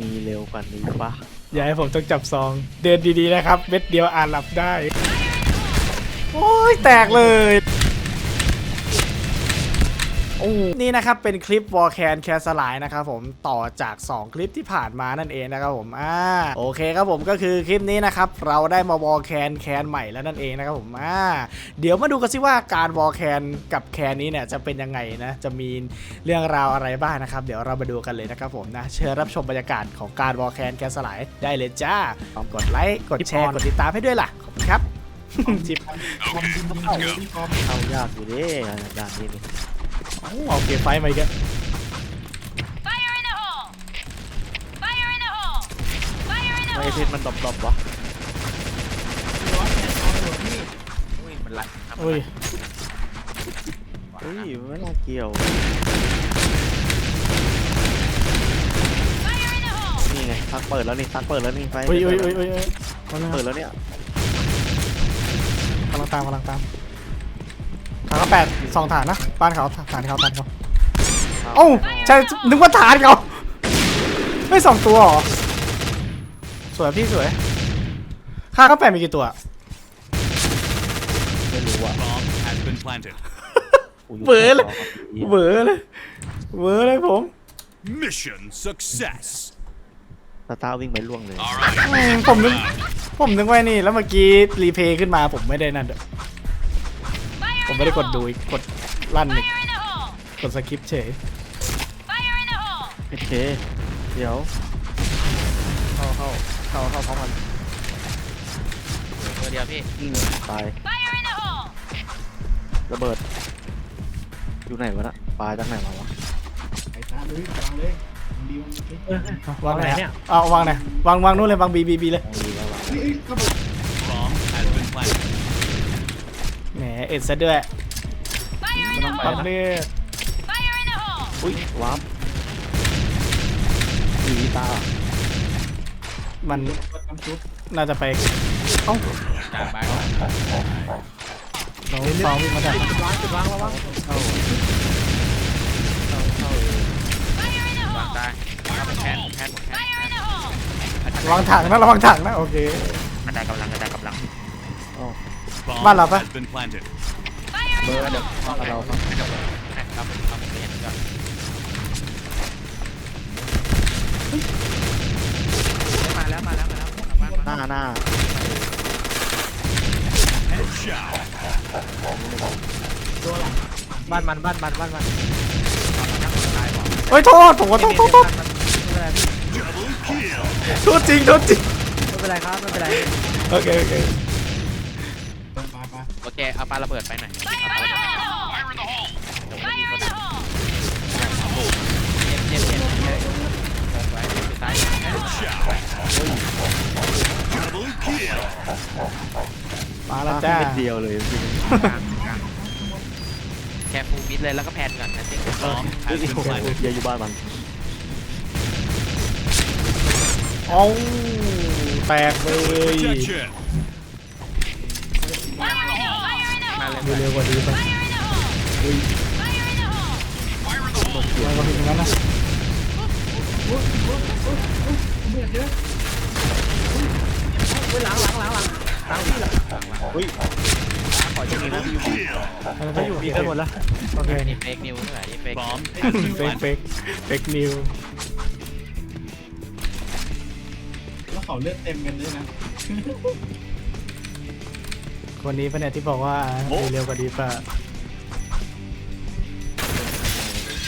มีเร็วกว่านี้ปะอย่าให้ผมต้องจับซอง เดินดีๆนะครับ เม็ดเดียวอ่านหลับได้ โอ้ยแตกเลย นี่นะครับเป็นคลิปวอลแคนแคสลายนะครับผมต่อจาก 2 คลิปที่ผ่านมานั่นเองนะครับผมอ่าโอเคครับผมก็คือคลิปนี้นะครับเราได้มาวอลแคนแคนใหม่แล้วนั่นเองนะครับผมอ่าเดี๋ยวมาดูกันสิว่าการวอลแคนกับแคนนี้เนี่ยจะเป็นยังไงนะจะมีเรื่องราวอะไรบ้างนะครับ เดี๋ยวเรามาดูกันเลยนะครับผมนะเชิญรับชมบรรยากาศของการวอลแคนแคสลายได้เลยจ้ากดไลค์กดแชร์กดติดตามให้ด้วยล่ะขอบคุณครับจิบเข้ายากอยู่เด้ด่านนี้นี่ เอ้าเอาเกมไฟท์มาอีกแล้ว Fire in the hole! Fire in the hole! Fire in the ไม่ hole! เพชรมันดรอปๆวะอุ้ยมันไหลครับอุ้ยอุ้ยไม่น่าเกี่ยว Fire in the hole! นี่ไงซักเปิดแล้วนี่ซักเปิดแล้วนี่ไฟอุ้ยอุ้ยอุ้ยอุ้ยอุ้ยกำลังเปิดแล้วเนี่ยกำลังตามกำลังตามฐานเขา แปดสองฐานนะบ้านเขาฐานเขาฐานเขาเอ้าใช่นึกว่าฐานเขาไม่สองตัวเหรอสวยพี่สวยค่าเขาแปดมีกี่ตัวไม่รู้อะ Bomb has been planted. เบื่อเลยเวอร์เลยเวอร์เลยผม Mission success. สตาร์วิ่งไปล่วงเลย All right. อืมผมนึกผมนึกไว้นี่แล้วเมื่อกี้รีเพย์ขึ้นมาผมไม่ได้นั่นด้ว ไม่ the ได้กด hole! ดูอีกกดลั่นอีก Fire in the hole! กดสคิปเฉย Fire in the hole! โอเค เดี๋ยว เข้าเข้าเข้าเข้าพร้อมกันตัวเดียวพี่อืมตาย Fire in the hole! ระเบิด อยู่ไหนวะน่ะปลาจากไหนมาวะวางไหนเนี่ยเอาวางไหนวางวางนู่นเลยวางบีบีบีเลย เอ็ดซะด้วย Fire in the ปั๊บ hole! เลือด Fire in the hole! อุ้ยวับหนีตามันน่าจะไปเอ้าจากไปน้องซองวิ่งมาจาก Fire in the วาง hole! ตายเอาไปแคนแคนหมดแคน Fire in the hole! ระวังถังนะระวังถังนะโอเค กระจายกำลังกระจายกำลัง Bomb Ba là ba. has been planted. Fire in เบอ the ร์เดี๋ยว hole! ต้องเราครับครับครับเรียนก่อนมาแล้วมาแล้วมาแล้วกลับบ้านหน้าหน้า Headshot. บ้านมันบ้านมันบ้านมันตายบอกเฮ้ยโทษผมว่าโทษโทษโทษ Double kill. โทษจริงโทษจริงไม่เป็นไรครับไม่เป็นไรโอเคโอเคโอเคเอาปลาระเบิดไปหน่อย Fire in the hole! Fire in the hole. Fire in the hole! เจ็บเจ็บเจ็บเจ็บไว้สุดท้ายมาแล้วจ้าเม็ดเดียวเลยจริงแค่ฟูมิดเลยแล้วก็แพนก่อนนะจริง Bomb เฮ้ย has been โอ้โห planted. เดี๋ยวอยู่บ้านมันเอ้าแตกเลย in the มา hole! เลยเร็วๆกว่านี้ไป Fire in the hole! Fire in the hole! Fire in the hole. มันงนั้นนะอุ้ยปล่อยตรงนี้นะพี่ยู Kill. มันก็อยู่มีกันหมดแล้วโอเคนี่เฟกนิวใช่ไหมนี่เฟกเฟกเฟกเฟกนิวแล้วเขาเลือดเต็มกันด้วยนะ คนนี้ปะเนี่ยที่บอกว่าเร็วกว่าดีป่ะ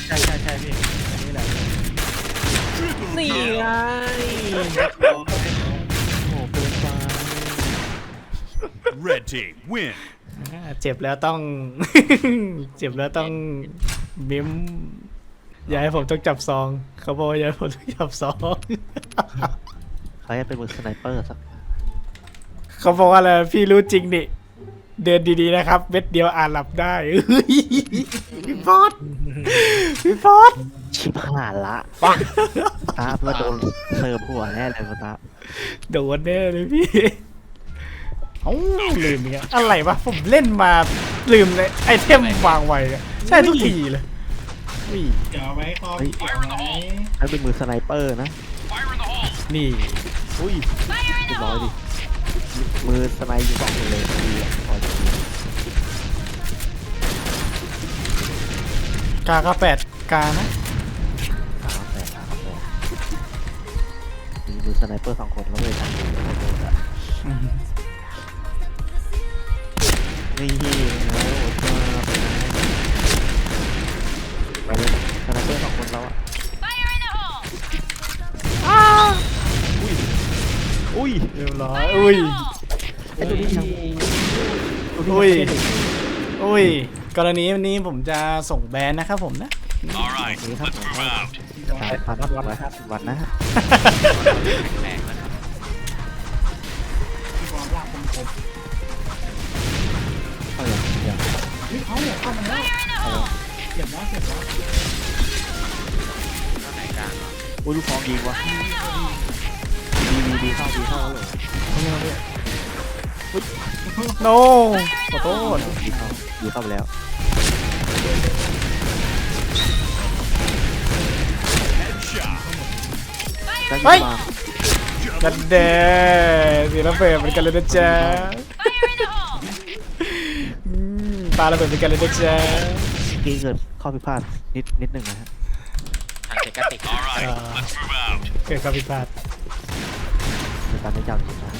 ใช่ใช่ใช่พี่นี่แหละ Triple kill. โอ้โหเกินไป Red team win. อ่าเจ็บแล้วต้อง เจ็บแล้วต้องมิมอย่าให้ผมต้องจับซองเขาบอกว่าอย่าให้ผมต้องจับซองใครให้เป็นมือสไนเปอร์สักเขาบอกว่าอะไรพี่รู้จริงนี่ เดินดีๆนะครับ เม็ดเดียวอ่านหลับได้เฮ้ยพี่ฟอสพี่ฟอสชิบหายละปังตาเพื่อโดนเสิร์ฟหัวแน่เลยตาโดนแน่เลยพี่เอ้าลืมเนี่ยอะไรวะผมเล่นมาลืมเลยไอเทมวางไว้อะใช่ทุกทีเลยอุ้ยเกี่ยวไว้คอเกี่ยวไว้ให้เป็นมือสไนเปอร์นะ Fire in the hole! นี่อุ้ย Fire in เรี the ยบร้อยดิ hole! มือสไนด์อยู่สองคนเลยดีอะพอจะดีกากาแปดกานะสามแปดสามแปดมีมือสไนเปอร์สองคนแล้วเลยทำอยู่แล้วโดนอะนี่โอ้โหไปเลยสไนเปอร์สองคนแล้วอะ Fire in the hole! อุ้ยเรียบร้อยอุ้ยไอ้ตัวนี้ยังอุ้ยอุ้ย กรณีวันนี้ผมจะส่งแบนนะครับผมนะ All right, let's move out. สามพันวันละห้าสิบวันนะแรงนะครับที่ความลากคมคมเอาอย่างอย่างเฮ้ยเขาเนี่ยเข้ามาแล้ว Fire in the hole! เก็บแล้วเก็บแล้วข้างไหนกลางเหรออุ้ยลูกฟองยิงวะดีดีดีเข้าดีเข้าเลย โนขอโทษดีเข้าดีเข้าไปแล้ว Headshot. ได้เฮ้ยิยงมาดันเดสีระเบิดเหมือนกันเลยนะจ๊ะ Fire in the hole! อืมปาระเบิดเหมือนกันเลยนะจ๊ะกี้เกิดข้อพิพาทนิดนิดหนึ่งนะฮะทางเซกาติก All right, let's move out. เกิดความผิดพลาดในการได้ยาวจริงนะ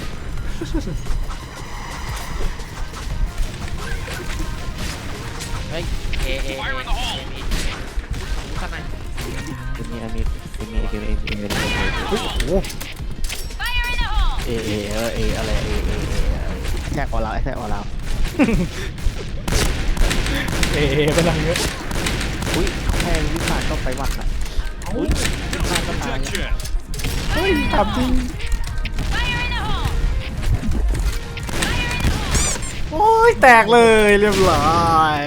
เฮ้ยเอเอเอเอมีข้างในเป็นมีอันนี้เป็นมีเกมเอ็นเอ็นเอ็นโอ้โห Fire in the hole! เอเอเออเออะไรเอเอเอแท็กออลาวแท็กออลาวเอเอเป็นอะไรเงี้ยอุ้ยแค่วิสานก็ไปวัดอะอุ้ยวิสานก็ตาย Protection. เฮ้ยทำจริง โอ้ยแตกเลยเรียบร้อย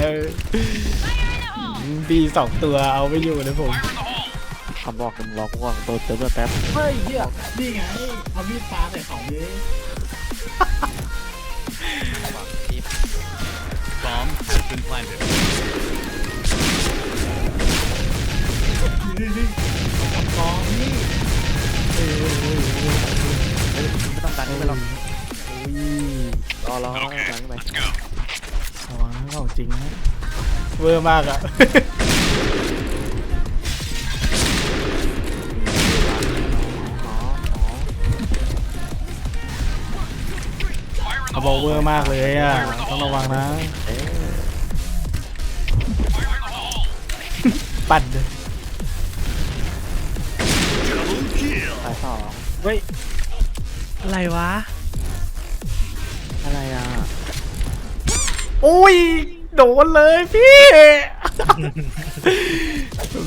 Fire in the hole! บีสองตัวเอาไม่อยู่เลยผม Fire in the hole. คำบอกคำร้องพวกตัวเติมแป๊บเฮ้ยเหี้ยนี่ไงเอามีดปาใส่เขาเลยทีม Bomb has been planted. นี่นี่กับกองนี่ไม่ต้องดันไปหรอกอุ้ย รอรอรอ Okay, ดันไป let's go. ระวังนะของจริงนะเวอร์มากอะอ๋ออ๋อ Fire in เขา the บอก hole. เวอร์มากเลยอะต้องระวังนะเอ๊ะ Fire in the hole. ปัดเลย Double kill. ตายสองเฮ้ย อะไรวะ อุ้ย โดนเลยพี่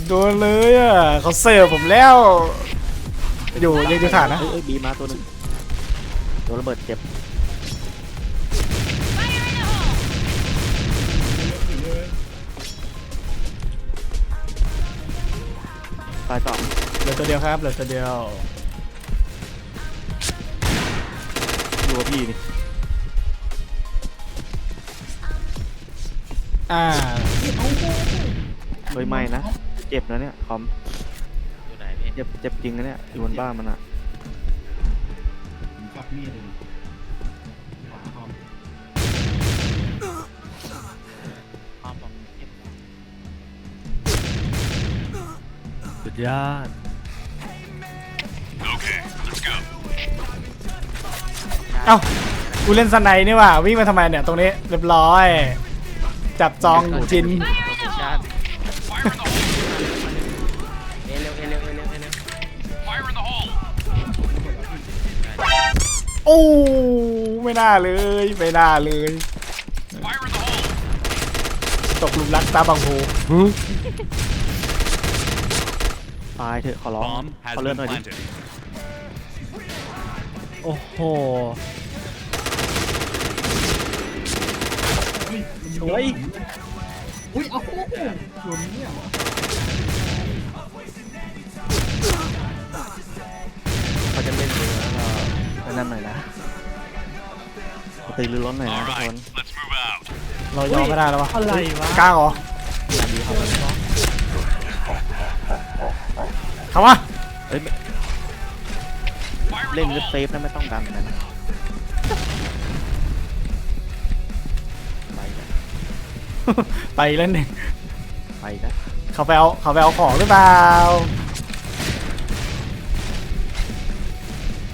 โดนเลยอะเขาเสิร์ฟผมแล้ว อยู่ยังจะถ่านนะ เอ้ยเอ้ยบีมาตัวหนึงโดนระเบิดเจ็บ Fire in the hole! ตายสองเหลือตัวเดียวครับ เหลือตัวเดียวอยู่กับพี่นี่ อ่าเฮ้ยไม่นะ เจ็บนะเนี่ยคอมอยู่ไหนพี่เจ็บเจ็บจริงนะเนี่ยอยู่บนบ้านมันอะกับมีดเลยขวาคอมอ้อมบอกเก็บสุดยอด Okay, let's go. เอ้ากูเล่นสไนด์นี่หว่าวิ่งมาทำไมเนี่ยตรงนี้เรียบร้อย จับจองจินโลเคชั่น Fire in the hole. เอเร็วเอเร็วเอเร็วเอเร็ว Fire in the hole. โอ้ไม่น่าเลย ไม่น่าเลย Fire in the hole. ตกหลุมรักตาบางโพตายเถอะขอร้อง Bomb ข has อเลื่อน been หน่อยดิ planted. โอ้โห เฮ้ยอุ้ยเอาโอ้โหโดนเนี่ยเขาจะเล่นเลยแล้วก็นั่นหน่อยนะตือรือร้นหน่อยนะทุกคน let's move out. เรายอมไม่ได้แล้ววะอะไรวะกล้าเหรอดีเขาเลยเขาวะเฮ้ยไม่เล่นก็เซฟนะไม่ต้องดันนะ ไปแล้วหนึ่งไปนะเขาไปเอาเขาไปเอาของหรือเปล่า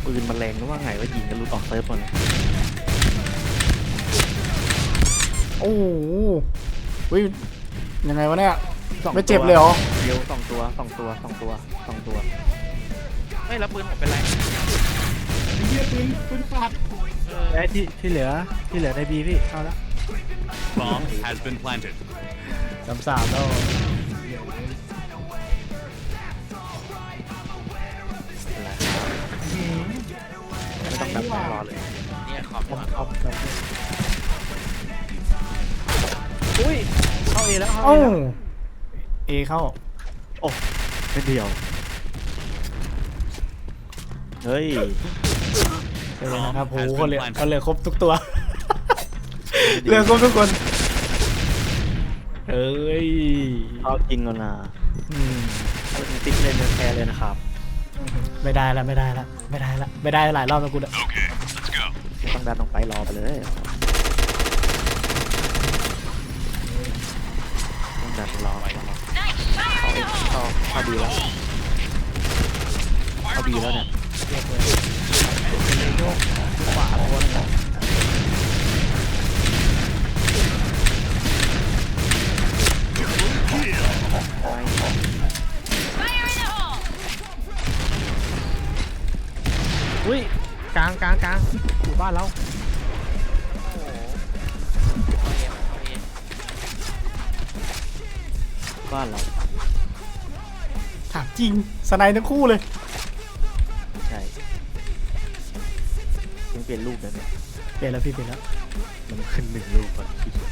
ปืนมันแรงหรือว่าไงว่ายิงกันรุดออกเซิร์ฟหมดเลยโอ้โหวิยังไงวะเนี่ยไม่เจ็บเลยเหรอเดียวสองตัวสองตัวสองตัวสองตัวไม่แล้วปืนผมเป็นไรไอ้เหี้ยปืนปืนขาดเออไอ้ที่ที่เหลือที่เหลือในบีพี่เอาละ Bomb has been planted. สามสามแล้ว ไม่ต้องดันรอเลย เนี่ยขอบมาเอาอุ้ย เข้าเอแล้วเข้าโอ้เอแล้วเอเข้าเป็นเดียว เฮ้ยเออนะครับโหเขาเหลือเขาเหลือครบทุกตัว เหลือครบทุกคนเอ้ยเอาจริงแล้วนะอืมเอาจริงติ๊กเล่นเป็นแพ้เลยนะครับไม่ได้ละไม่ได้ละไม่ได้ละไม่ได้หลายรอบแล้วกูอะ Okay, let's go. ไม่ต้องดันออกไปรอไปเลยต้องดันรอไปรอ Nice. เข้า Fire เอ in the hole. เข้าเข้าดีแล้วเข้าดีแล้วเนี่ยขวาโคน อุ้ยกลางกลางกลางอยู่บ้านเราโอ้โหเอาเองเอาเองบ้านเราถามจริงสไนด์ทั้งคู่เลย ใช่ยังเปลี่ยนรูปเลยเนี่ยเปลี่ยนแล้วพี่เปลี่ยนแล้ว มันขึ้นหนึ่งรูปก่อน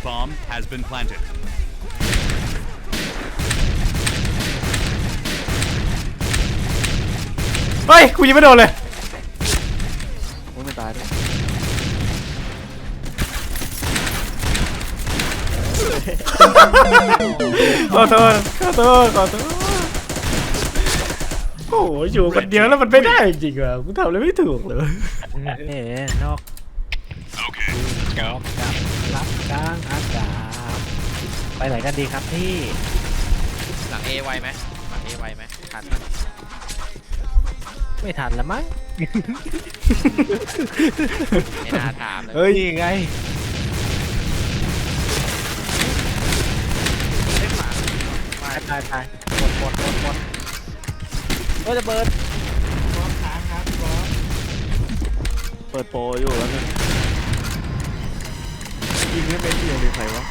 Bomb has been planted. เฮ้ยกูยังไม่โดนเลยโอ้ยไม่ตายด้วยขอโทษขอโทษขอโทษโอ้โหอยู่คนเดียวแล้วมันไม่ได้จริงๆอะกูทำอะไรไม่ถูกเลยเอ๋นอก Okay, let's go. รับกลางอากาศไปไหนกันดีครับพี่หลังเอไวไหมหลังเอไวไหมทันไหม ไม่ทันแล้วมั้ง ไม่น่าถามเลย เฮ้ยนี่ไงไม่ฝาตายตายตายหมดหมดหมดหมดเฮ้ยจะเปิดบอสขาครับบอสเปิดโปรอยู่แล้วนึงยิงไม่เป็นเดียวเลยใครวะ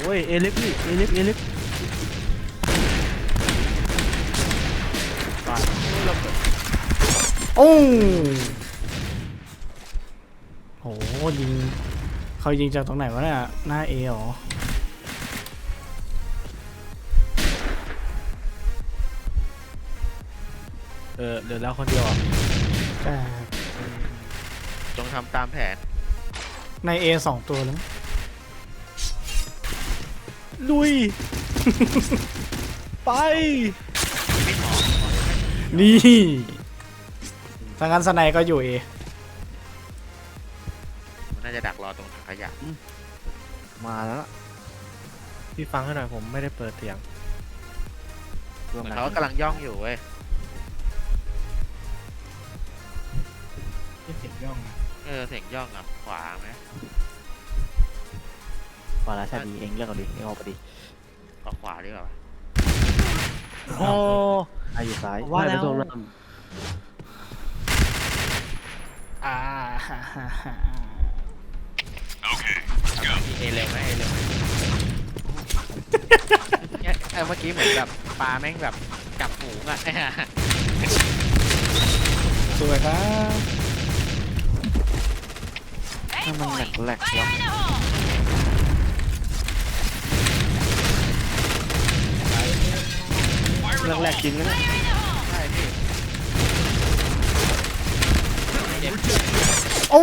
โอ้ย เอลิฟนี่เอลิฟเอลิฟ โอ้โหยิงเขายิงจากตรงไหนวะเนี่ยหน้าเอเหรอเออเหลือแล้วคนเดียวอะแต่จงทำตามแผน ในเอสองตัวแล้วมั้งลุย ไป นี่ ถ้างั้นสไนก็อยู่เอมันน่าจะดักรอตรงถังขยะมาแล้วล่ะพี่ฟังให้หน่อยผมไม่ได้เปิดเสียงเหมือนเขากำลังย่องอยู่เว้ยไม่เสียงย่องนะเออเสียงย่องอะขวาไหมวาราชาดีเองเลือกเอาดิเองเอาไปดิออกขวาดีกว่าโอ้อาอยู่ซ้ายว่าแล้ว ไม่ต้องเริ่ม อ่า Okay, let's go. เอเร็วไหมเอเร็วไหมเนี่ยเออเมื่อกี้เหมือนแบบปลาแม่งแบบกลับฝูงอะ สวยครับ Eight ถ้ามันแหลก points. แหลก Fire แล้ว in the hole. แหลกแหลกจริงนะเนี่ย โอ้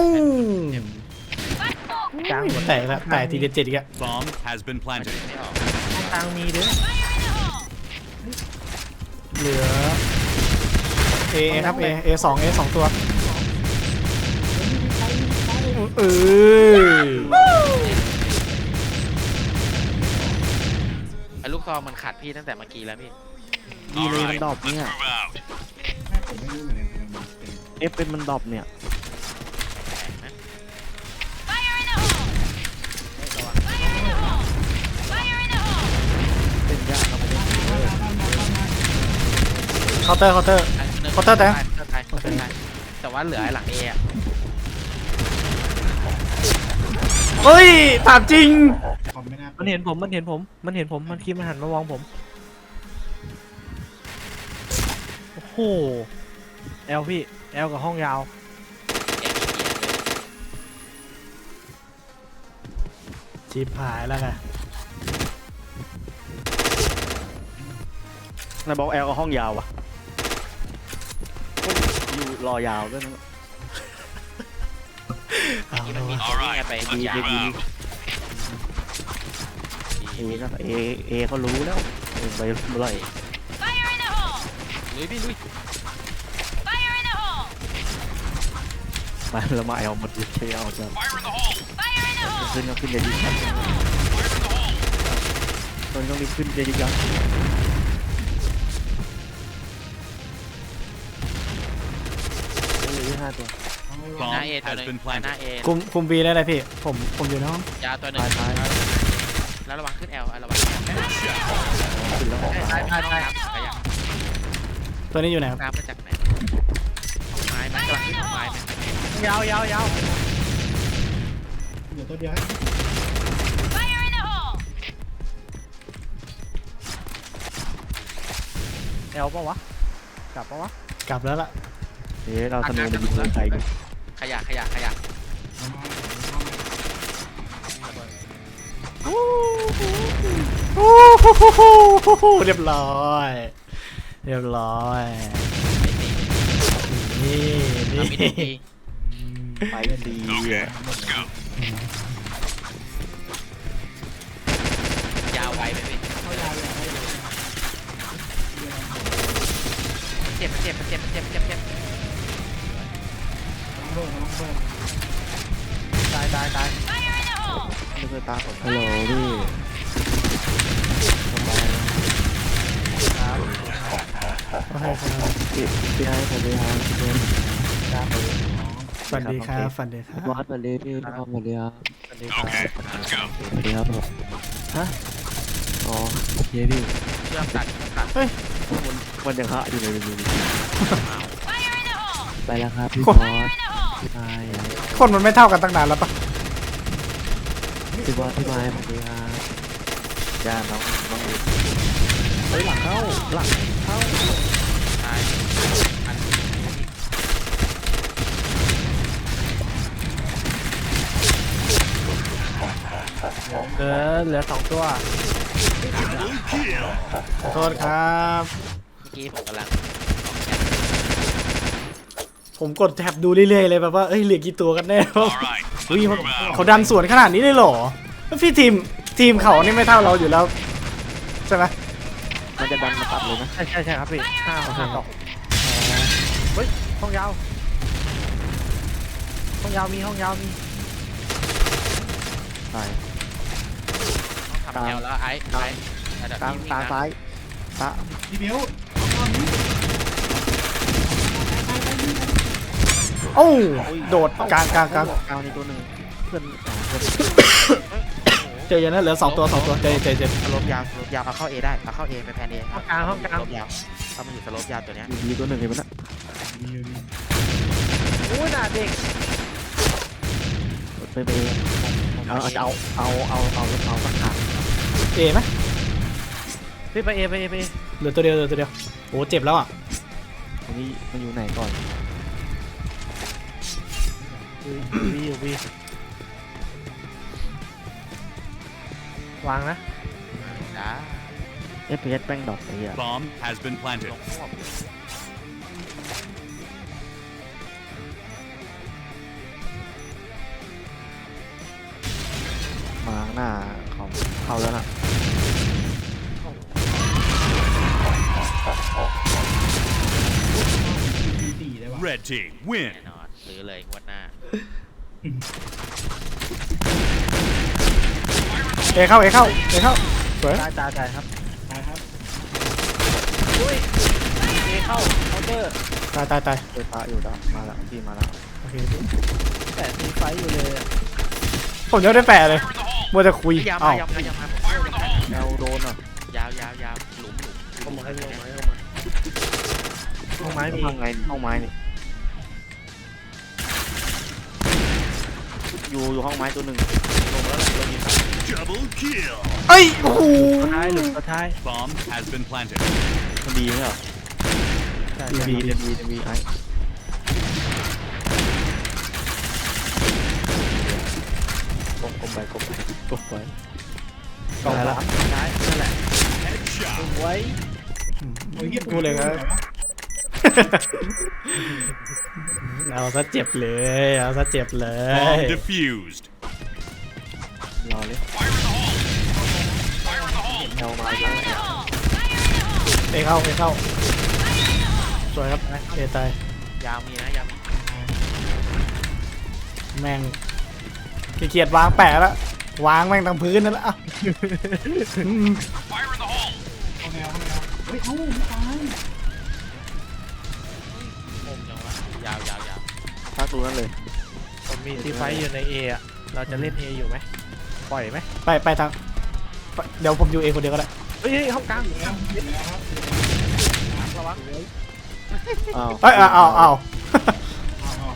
Fire กลางหมดแตกแล้วแตกทีเดียวเจ็ดอีกอะ Bomb has been planted. ไม่ออกกลางมีด้วย in the hole. เหลือ A A ครับ A A สอง A สองตัว เออไอ้ลูกซองมันขัดพี่ตั้งแต่เมื่อกี้แล้วพี่ ดีเลยมันดรอป let's เนี่ย move out. เป็นเอฟเป็นมันดรอปเนี่ย Fire in the hole! Fire in the hole! Fire in the hole! เป็นยากครับไม่ได้เคาน์เตอร์เคาน์เตอร์ เคาน์เตอร์แตง เคาน์เตอร์แตงเคาน์เตอร์แตงแต่ว่าเหลือไอ้หลังเออะเฮ้ยถามจริงคอมไม่น่ามันเห็นผมมันเห็นผม มันเห็นผมมันคิดมันหันมามองผม โอ้โห แอลพี่แอลกับห้องยาว ชิบหายแล้วไงนายบอกแอลกับห้องยาววะอยู่รอยาวด้วยนะเอาที่ละมันมีวะตัวนี้ไงไป Let's ดี move ยา out. เอก็เอเอเขารู้แล้วเอไปเมื่อไหร่ Fire in the hole! ลุยพี่ลุย Fire in the hole! มาแล้วมาแอลมันเทเอาจะ Fire in the hole. Fire in the hole! ขึ้นก็ขึ้นเลยดีครับ Fire in the hole. ตอนต้องรีบขึ้นเลยดีครับเหลือห้าตัวหน้าเอ Bomb ตัว has หนึง been หน้า planted. เอคุมคุมบีได้เลยพี่ ผมผมอยู่ในห้องยาวตัวหนึ่งตายตายแล้วระวังขึ้นแอลระวังขึ้นแล้วออกใช่ใช่ใช่ขยับตัวนี้อยู่ไหนครับน้ำมาจากไหนห้องไม้มันกำลังขึ้นห้องไม้ไหม ยาวยาวยาวเหลือตัวเดียว Fire in the hole! แอลปะวะ กลับปะวะ กลับแล้วล่ะเอ๊ะเราธนูมันยิงใครกันขยะขยะขยะโอ้โหเรียบร้อย เรียบร้อย นี่เอานี่มิดที ไปดี Okay, อะ let's go. ยาวไวไปพี่เข้ายาวเลยเจ็บเจ็บเจ็บเจ็บเจ็บเจ็บเบิร์น้องเบิร์ตายตายตาย Fire in the hole! ไม่เคยตาผมฮัลโหลพี่สบายครับโอเคครับพี่พี่ให้ผมเลยครับพี่เพื่อนครั บฝันดีครับฝันดีครับบอสมาเลยพี่บอสมาเลยครับ Okay, let's go. สวัสดีครับผมฮะอ๋อโอเคพี่เชื่อมตัดตัดมันมันยังหะอยู่เลยดูดิ Fire in the hole! ไปแล้วครับพี่บอ Fire ส in the hole! พี่ไม้คนมันไม่เท่ากันตั้งนานแล้วปะพี่บอสพี่ไม้สวัสดีครับจ้าน้องน้องเฮ้ยหลังเข้าหลังเข้า เหลือเหลือสองตัวขอโทษครับ เมื่อกี้ผมกำลังผมกดแท็บดูเรื่อยๆเลยแบบว่าเอ้ยเหลือกี่ตัวกันแน่ All right, อุ้ย let's เขา move out. เขาดันสวนขนาดนี้เลยเหรอแล้วพี่ทีมทีมเขานี่ไม่เท่าเราอยู่แล้ว ใช่ไหมมันจะดันมาตัดเลยนะใช่ใช่ใช่ครับพี่ห้าห้าต่อเฮ้ยห้องยาวห้องยาวมีห้องยาวมีตาย ทำแนวแล้วไอ้ไอ้ระดับกลางนี้ตาซ้ายตาพี่เบลเอาตอนนี้โอ้าโดดกลางกลางกลางกลางนี่ตัวหนึ่งเพื่อนสองคนเจอเย็นนะเหลือสองตัวสองตัวเจเจเจสลบยาวสลบยาวเอาเข้าเอได้เอาเข้าเอไปแพนเอห้องกลางห้องกลางสลบยาวถ้ามันอยู่สลบยาวตัวเนี้ยอยู่ดีตัวหนึ่งเห็นไหมนะมีอยู่นี่โอ้ยน่าเด็กไปไปเองเอาเอาเอาเอาเอาเอาสักขา เอไหมพี่ไปเอไปเอไปเหลือตัวเดียวเหลือตัวเดียวโอ้เจ็บแล้วอะตรงนี้มันอยู่ไหนก่อนวีอยู่วีวางนะจ้าเอฟเอสแป้งดอกไอ้เหี้ย Bomb has been ล planted. งหัวมาข้างหน้าเขาเข้าแล้วน่ะ Red team win. แน่นอนซื้อเลยงวดหน้า เอเข้าเอเข้าเอเข้าสวยตายตายตายครับตายครับเอเข้าเคาน์เตอร์ตายตายตายเปิดฟ้าอยู่แล้วมาแล้วพี่มาแล้วโอเคแต่มีไฟอยู่เลยอะผมยังไม่ได้แปะเลยมัวแต่คุยยาวเอ้ามายาวมายาวมา แนวโดนอะยาวยาวยาวหลุมหลุม เข้าไม้เข้าไม้เข้าไม้ห้องไม้มีห้องไงห้องไม้นี่อยู่อยู่ห้องไม้ตัวหนึ่งลงแล้วแหลงยิง Double kill. เอ้ยโอ้โหท้ายหลุมสุดท้าย Bomb has been planted. มันดีไหมเหรอใช่ดีดีดีดีไอ้กลมกลมไปกลมไปกลมไปกลมแล้วท้ายนั่นแหละ Headshot. ไว้โอ้ยเหี้ย กูเลยครับ เอาซะเจ็บเลย เอาซะเจ็บเลย Bomb defused. รอเลยแนวมาแล้วเอเข้าเอเข้า สวยครับเอตาย ยาวมีนะยาวมีแม่งขี้เกียจวางแปะแล้ววางแม่งตรงพื้นนั่นแหละอะอืม เข้าแนวเฮ้ยเอ้าไม่ตายคมจังวะยาวยาวยาวพักดูนั่นเลย ผมมีซีไฟอยู่ในเอะเราจะเล่นเออยู่ไหมปล่อยไหมไปไปทางไปเดี๋ยวผมอยู่เอคนเดียวก็ได้เฮ้ยเฮ้ยห้องกลางอยู่แล้วอยู่แล้วครับระวังอ้าวเอ้ยอาเอาเอาเอาเอาเอา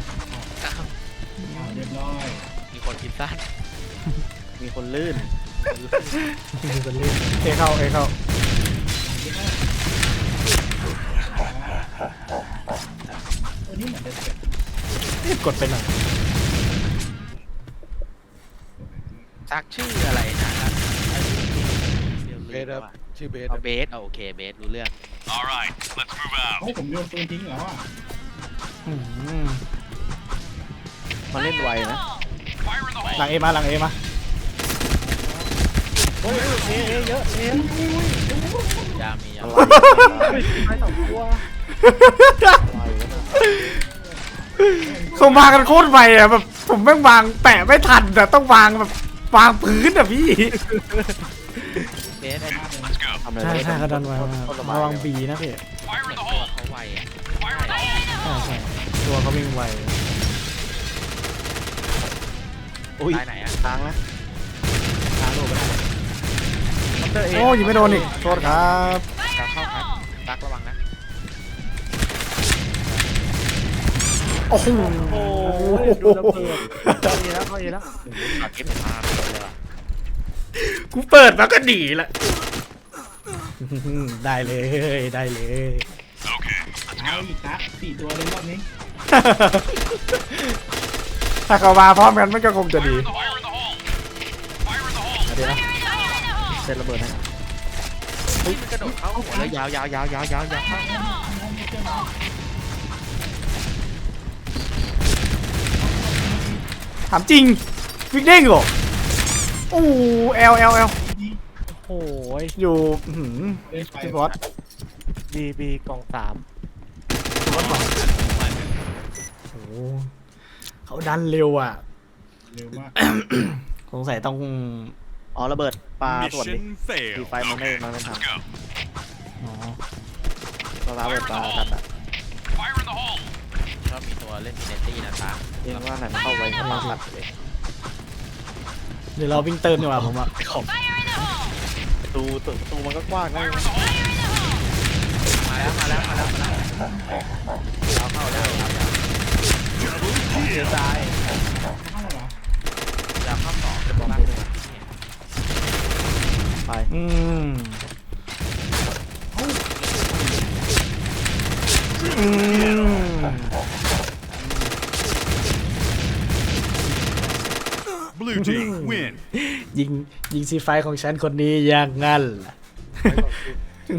เอาเรียบร้อยมีคนคิดสั้นมีคนลื่น เอเข้าเอเข้า ตัวนี้เหมือนจะเสร็จรีบกดไปหน่อยซักชื่ออะไรนะครับเบสครับชื่อเบสเอาเบสเอาโอเคเบสรู้เรื่อง All right, let's move out. เฮ้ยผมโยนปืนทิ้งแล้วอะอืมมันเล่นไวนะ Fire in the หลัง hole. เอมาหลังเอมาเฮ้ยเอเอเยอะเอยยาวมียาวอะไรเฮ้ยซีไฟสองตัวเขามากันโคตรไวอะแบบผมแม่งวางแปะไม่ทันแต่ต้องวางแบบวางพื้นอะพี่เบสไอ้ Let's go. ทำอะไรใช่ใช่เขาดันไวต้มากต้นระบายระวังบีนะพี่ Fire เหมื in อน the ตัว hole. เขาไวอะ Fire in the hole. ใช่ใช่ตัวเขาวิ่งไวอุ้ยตายไหนอะค้างนะค้างโดนไปได้คอม เตอร์เอโอ้ยิงไม่โดนอีกโทษครับกลางเข้าครับตักระวังนะ โอ้โหโอ้ยดูระเบิดเข้าเอแล้วเข้าเอแล้วเอาเก็บเป็นมาเลยว่ะกูเปิดมาก็ดีละได้เลยได้เลย Okay, let's เอา go. อีกตะสี่ตัวเลยรอบนี้ถ้าเขามาพร้อมกันมันก็คงจะดี Fire in the hole. Fire in the hole. เดี๋ยวนะ เซนระเบิดให้เฮ้ยมันกระโดดเข้าหัวแล้วยาวยาวยาวยาวยาวยาวถามจริงฟิกเด้งเหรอโอ้เอลเอลเอลโอ้ยอยู่อื้อหือเล่นไปพี่บอสบีบีกล่องสามโอ้โหเขาดันเร็วอะ เร็วมากสงสัยต้องอ๋อระเบิด ปลาส่วนนี้ Mission ตี failed. ไฟมันไม่ Okay, มันไม่ทัน let's go. อ๋อเราระเบิดปลากันอะ Fire in the hole. ก็มีตัวเล่นมินเนตี้นะตาเองว่าไหนมันเข้าไว้ข้างล่างตัดเลยเดี๋ยวเราวิ่งเติมดีกว่าผมอะประตูประตูมันก็กว้างนะมาแล้วมาแล้วมาแล้วมาแล้วยาวเข้าแล้วยาวยาวเอตาย เข้าเหรอยาวเข้าสองจะบอกว่า ไปอืมอืม Blue team win. ยิงยิงซีไฟของฉันคนนี้อย่างงั้นล่ะ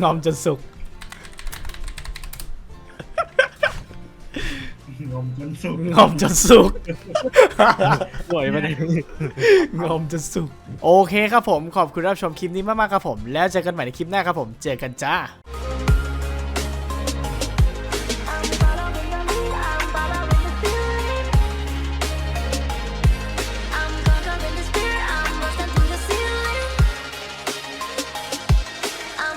งอมจนสุก มจนสุดงอมจนสุก ป่วยไปไหนงอมจนสุก โอเคครับผมขอบคุณรับชมคลิปนี้มากๆครับผม แล้วเจอกันใหม่ในคลิปหน้าครับผม เจอกันจ้า